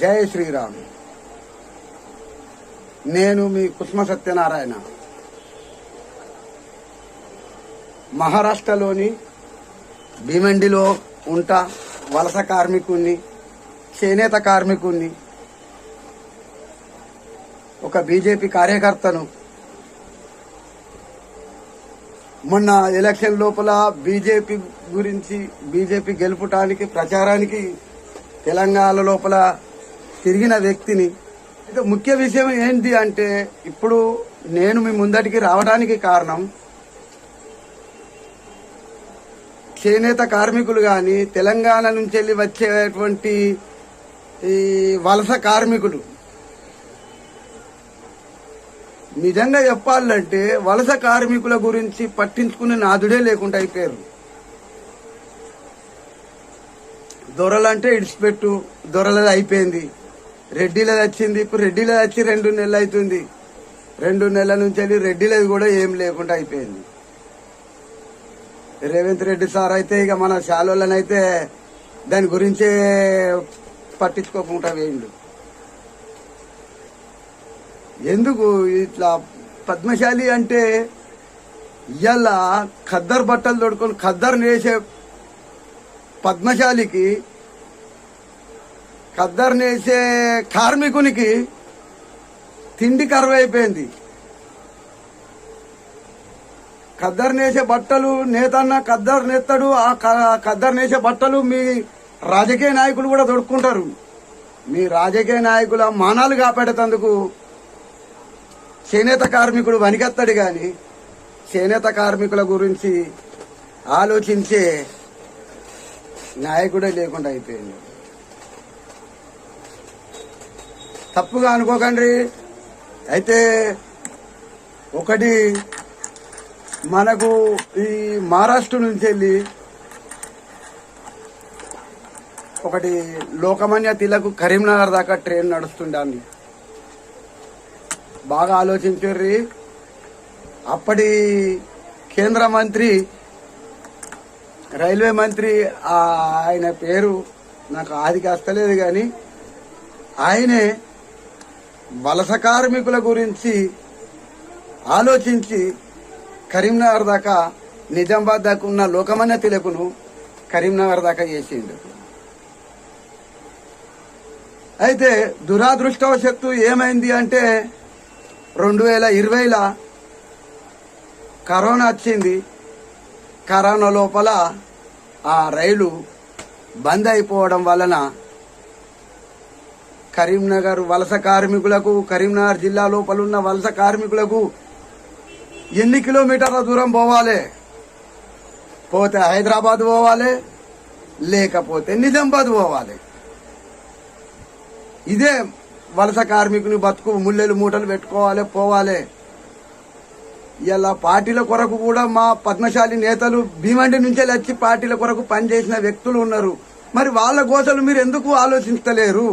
జై శ్రీరామ్. నేను మీ కుసుమ సత్యనారాయణ. మహారాష్ట్రలోని భీమండిలో ఉంటా వలస కార్మికుణ్ణి చేనేత కార్మికుణ్ణి ఒక బీజేపీ కార్యకర్తను. మొన్న ఎలక్షన్ లోపల బీజేపీ గురించి బీజేపీ గెలుపుటానికి ప్రచారానికి తెలంగాణ లోపల తిరిగిన వ్యక్తిని. అయితే ముఖ్య విషయం ఏంటి అంటే ఇప్పుడు నేను మీ ముందటికి రావడానికి కారణం చేనేత కార్మికులు కానీ తెలంగాణ నుంచి వెళ్ళి వచ్చేటువంటి ఈ వలస కార్మికులు. నిజంగా చెప్పాలంటే వలస కార్మికుల గురించి పట్టించుకునే నాదుడే లేకుండా అయిపోయారు. దొరలంటే ఇడిచిపెట్టు దొరలది అయిపోయింది. రెడ్డిలది వచ్చింది. ఇప్పుడు రెడ్డిలది వచ్చి రెండు నెలలు అవుతుంది. రెండు నెలల నుంచి వెళ్ళి రెడ్డిలది కూడా ఏం లేకుండా అయిపోయింది. రేవంత్ రెడ్డి సార్ అయితే ఇక మన శాలోళ్ళనైతే దాని గురించే పట్టించుకోకుండా వేయండు ఎందుకు ఇట్లా పద్మశాలి అంటే ఇవాళ ఖద్దరు బట్టలు తొడుకొని ఖద్దరు నేసే పద్మశాలికి ఖద్దరు నేసే కార్మికునికి తిండి కరువైపోయింది. ఖద్దరు నేసే బట్టలు నేతన్న ఖద్దరు నేస్తాడు ఆ క- ఖద్దరు నేసే బట్టలు మీ రాజకీయ నాయకులు కూడా తొడుక్కుంటారు మీ రాజకీయ నాయకుల మానాలు కాపాడేటందుకు చేనేత కార్మికుడు వనికెత్తాడు కానీ చేనేత కార్మికుల గురించి ఆలోచించే నాయకుడే లేకుండా అయిపోయింది. తప్పుగా అనుకోకండి. అయితే ఒకటి మనకు ఈ మహారాష్ట్ర నుంచి వెళ్ళి ఒకటి లోకమాన్య తిలకు కరీంనగర్ దాకా ట్రైన్ నడుస్తుండాన్ని. బాగా ఆలోచించారు అప్పటి కేంద్ర మంత్రి రైల్వే మంత్రి ఆయన పేరు నాకు ఆది కాస్తలేదు కానీ ఆయనే వలస కార్మికుల గురించి ఆలోచించి కరీంనగర్ దాకా నిజామాబాద్ దాకా ఉన్న లోకమాన్య తిలకును కరీంనగర్ దాకా చేసిండు. అయితే దురాదృష్టవశత్తు ఏమైంది అంటే రెండు వేల ఇరవైలో కరోనా వచ్చింది. కరోనా లోపల ఆ రైలు బంద్ అయిపోవడం వలన కరీంనగర్ వలస కార్మికులకు కరీంనగర్ జిల్లా లోపల ఉన్న వలస కార్మికులకు ఎన్ని కిలోమీటర్ల దూరం పోవాలి? పోతే హైదరాబాద్ పోవాలి లేకపోతే నిజామాబాద్ పోవాలి. ఇదే వలస కార్మికుని బతుకు ముల్లెలు మూటలు పెట్టుకోవాలి పోవాలి. ఇలా పార్టీల కొరకు కూడా మా పద్మశాలి నేతలు భీమండి నుంచే వచ్చి పార్టీల కొరకు పనిచేసిన వ్యక్తులు ఉన్నారు. మరి వాళ్ళ గోసలు మీరు ఎందుకు ఆలోచించలేరు?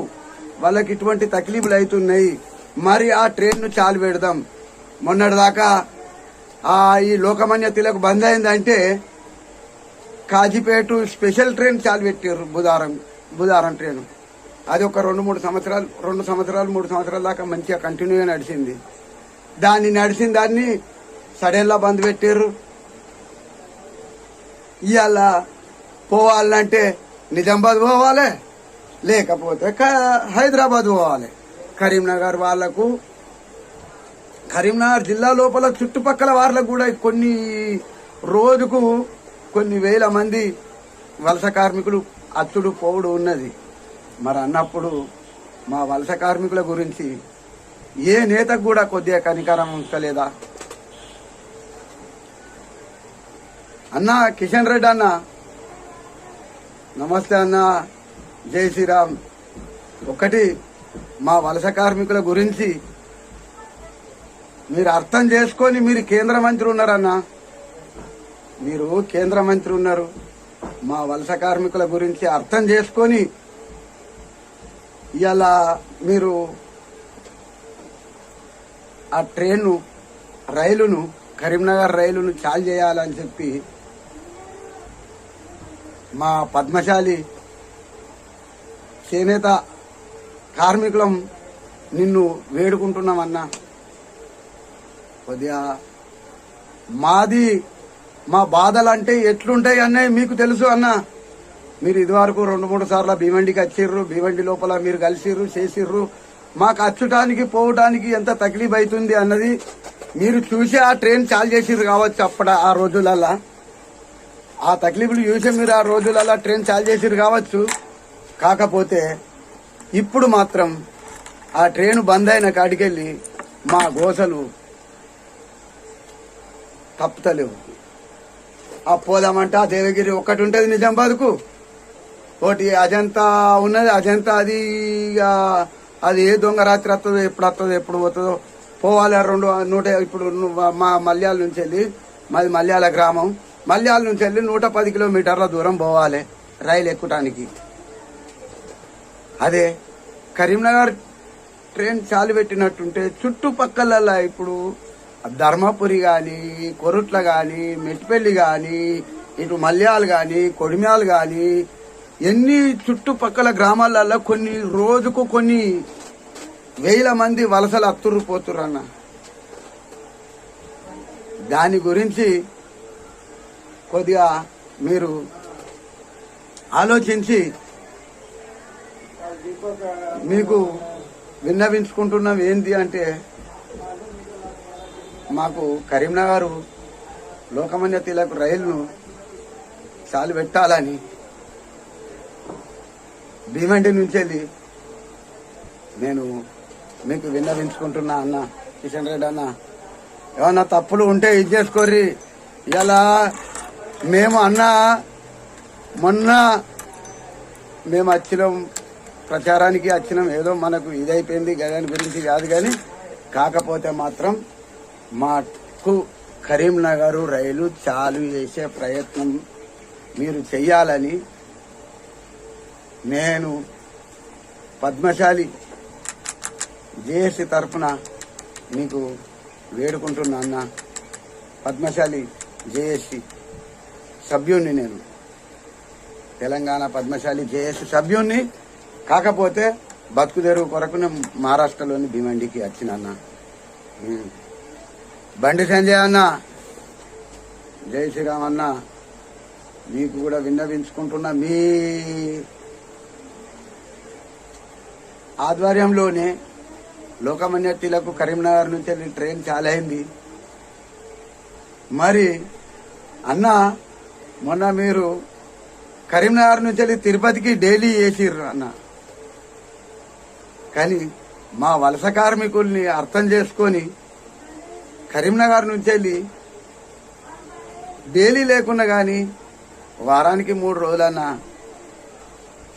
వాళ్ళకి ఇటువంటి తక్లీఫులు అవుతున్నాయి. మరి ఆ ట్రైన్ను చాలు పెడదాం. మొన్నటిదాకా ఆ ఈ లోకమాన్య తిలక్ బంద్ అయిందంటే కాజీపేట స్పెషల్ ట్రైన్ చాలు పెట్టారు బుధారం బుధారం ట్రైన్ అది ఒక రెండు మూడు సంవత్సరాలు రెండు సంవత్సరాలు మూడు సంవత్సరాల దాకా మంచిగా కంటిన్యూగా నడిచింది. దాన్ని నడిచిన దాన్ని సడన్లా బంద్ పెట్టారు ఇవాళ పోవాలంటే నిజామాబాద్ పోవాలి. లేకపోతే క- హైదరాబాద్ పోవాలి. కరీంనగర్ వాళ్ళకు కరీంనగర్ జిల్లా లోపల చుట్టుపక్కల వాళ్ళకు కూడా కొన్ని రోజుకు కొన్ని వేల మంది వలస కార్మికులు అచ్చుడు పోవుడు ఉన్నది. మరి అన్నప్పుడు మా వలస కార్మికుల గురించి ఏ నేతకు కూడా కొద్దిగా కనికరం ఉంచలేదా? అన్న కిషన్ రెడ్డి అన్న నమస్తే అన్న. జై శ్రీరామ్. ఒకటి మా వలస కార్మికుల గురించి మీరు అర్థం చేసుకొని మీరు కేంద్ర మంత్రి ఉన్నారన్న మీరు కేంద్ర మంత్రి ఉన్నారు. మా వలస కార్మికుల గురించి అర్థం చేసుకొని ఇలా మీరు ఆ ట్రైన్ను రైలును కరీంనగర్ రైలును చాలు చేయాలని చెప్పి మా పద్మశాలి చేనేత కార్మికులం నిన్ను వేడుకుంటున్నామన్నా. కొద్దిగా మాది మా బాధలు అంటే ఎట్లుంటాయి అన్నయ్య మీకు తెలుసు అన్న. మీరు ఇదివరకు రెండు మూడు సార్లు భీమండికి వచ్చిర్రు భీమండి లోపల మీరు కలిసిర్రు చేసిర్రు. మాకు అచ్చుటానికి పోవటానికి ఎంత తక్లీఫ్ అవుతుంది అన్నది మీరు చూసి ఆ ట్రైన్ చాలు చేసిర్రు కావచ్చు అప్పటి ఆ రోజులల్లా. ఆ తక్లీఫ్లు చూసి మీరు ఆ రోజులల్లా ట్రైన్ చాలు చేసిర్రు కావచ్చు. కాకపోతే ఇప్పుడు మాత్రం ఆ ట్రైన్ బంద్ అయిన కాడికెళ్ళి మా గోసలు తప్పుతలేవు. ఆ పోదామంటే ఆ దేవగిరి ఒక్కటి ఉంటుంది నిజామాబాద్కు ఒకటి అజంతా ఉన్నది అజంతా అది ఇక అది ఏ దొంగ రాత్రి వస్తుందో ఎప్పుడు వస్తుందో ఎప్పుడు పోతుందో పోవాలి రెండు నూట ఇప్పుడు మా మల్యాల నుంచి వెళ్ళి మాది మల్యాల గ్రామం. మల్యాల నుంచి వెళ్ళి నూట పది కిలోమీటర్ల దూరం పోవాలి రైలు ఎక్కుటానికి అదే కరీంనగర్ ట్రైన్ చాలు పెట్టినట్టుంటే చుట్టుపక్కల ఇప్పుడు ధర్మపురి కానీ కొరుట్ల కానీ మెట్టిపల్లి కానీ ఇటు మల్యాలు కానీ కొడిమ్యాలు కానీ ఎన్ని చుట్టుపక్కల గ్రామాలలో కొన్ని రోజుకు కొన్ని వేల మంది వలసలు అత్తురు పోతురన్న. దాని గురించి కొద్దిగా మీరు ఆలోచించి మీకు విన్నవించుకుంటున్నాం ఏంటి అంటే మాకు కరీంనగర్ లోకమాన్య తిలక్ రైలును చాలు పెట్టాలని భీమండి నుంచి వెళ్ళి నేను మీకు విన్నవించుకుంటున్నా అన్న కిషన్ రెడ్డి అన్న. ఏమన్నా తప్పులు ఉంటే ఇది చేసుకోర్రి. ఇలా మేము అన్న మొన్న మేము వచ్చినాం ప్రచారానికి వచ్చినాం ఏదో మనకు ఇదైపోయింది గదాని గురించి కాదు కానీ కాకపోతే మాత్రం మాకు కరీంనగర్ రైలు చాలు చేసే ప్రయత్నం మీరు చెయ్యాలని నేను పద్మశాలి జేఏసీ తరఫున మీకు వేడుకుంటున్నా అన్న. పద్మశాలి జేఏసీ సభ్యుణ్ణి నేను. తెలంగాణ పద్మశాలి జేఏసీ సభ్యుణ్ణి కాకపోతే బతుకు తెరువు కొరకు నేను మహారాష్ట్రలోని భీమండికి వచ్చిన అన్న. బండి సంజయ్ అన్న. జై శ్రీరామ్ అన్న. మీకు కూడా విన్నవించుకుంటున్నా మీ ఆధ్వర్యంలోనే లోకమాన్య తిలకు కరీంనగర్ నుంచి వెళ్ళి ట్రైన్ చాలా అయింది. మరి అన్న మొన్న మీరు కరీంనగర్ నుంచి వెళ్ళి తిరుపతికి డైలీ వేసిర్రు అన్న. కానీ మా వలస కార్మికుల్ని అర్థం చేసుకొని కరీంనగర్ నుంచి వెళ్ళి డైలీ లేకున్నా కానీ వారానికి మూడు రోజులన్నా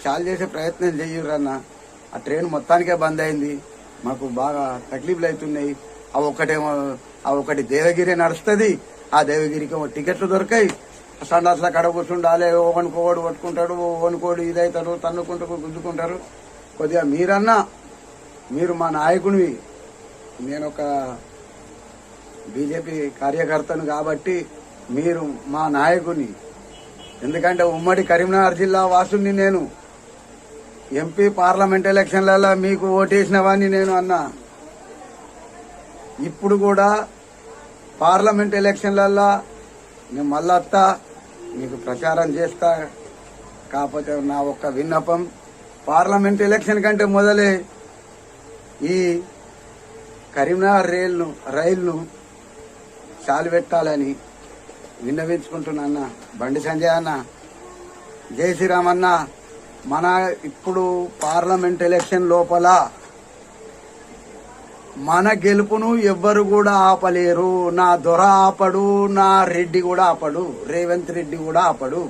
చాలు చేసే ప్రయత్నం చెయ్యరన్నా ఆ ట్రైన్ మొత్తానికే బంద్ అయింది. మాకు బాగా తక్లీఫ్లు అవుతున్నాయి ఆ ఒక్కటేమో ఆ ఒకటి దేవగిరి నడుస్తుంది. ఆ దేవగిరికి టికెట్లు దొరికాయి. సండాస్లో కడ కూర్చుండాలి ఓవనుకోడు పట్టుకుంటాడు ఓవనుకోడు ఇదవుతాడు తన్నుకుంటూ గుద్దుకుంటారు. కొద్దిగా మీరన్నా మీరు మా నాయకునివి నేను ఒక బీజేపీ కార్యకర్తను కాబట్టి మీరు మా నాయకుని ఎందుకంటే ఉమ్మడి కరీంనగర్ జిల్లా వాసుని నేను. ఎంపీ పార్లమెంట్ ఎలక్షన్లలో మీకు ఓటేసినవని నేను అన్నా. ఇప్పుడు కూడా పార్లమెంట్ ఎలక్షన్లలో నేను మళ్ళత్తా మీకు ప్రచారం చేస్తా. కాకపోతే నా ఒక్క విన్నపం పార్లమెంట్ ఎలక్షన్ కంటే మొదలే ఈ కరీంనగర్ రైలును రైలును చాలు పెట్టాలని విన్నవించుకుంటున్నా అన్న బండి సంజయ్ అన్న. జై శ్రీరామన్న. మన ఇప్పుడు పార్లమెంట్ ఎలక్షన్ లోపల మన గెలుపును ఎవ్వరు కూడా ఆపలేరు. నా దొర ఆపడు నా రెడ్డి కూడా ఆపడు రేవంత్ రెడ్డి కూడా ఆపడు.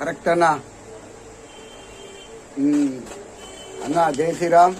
కరెక్ట్ అన్నా? అన్న జై శ్రీరామ్.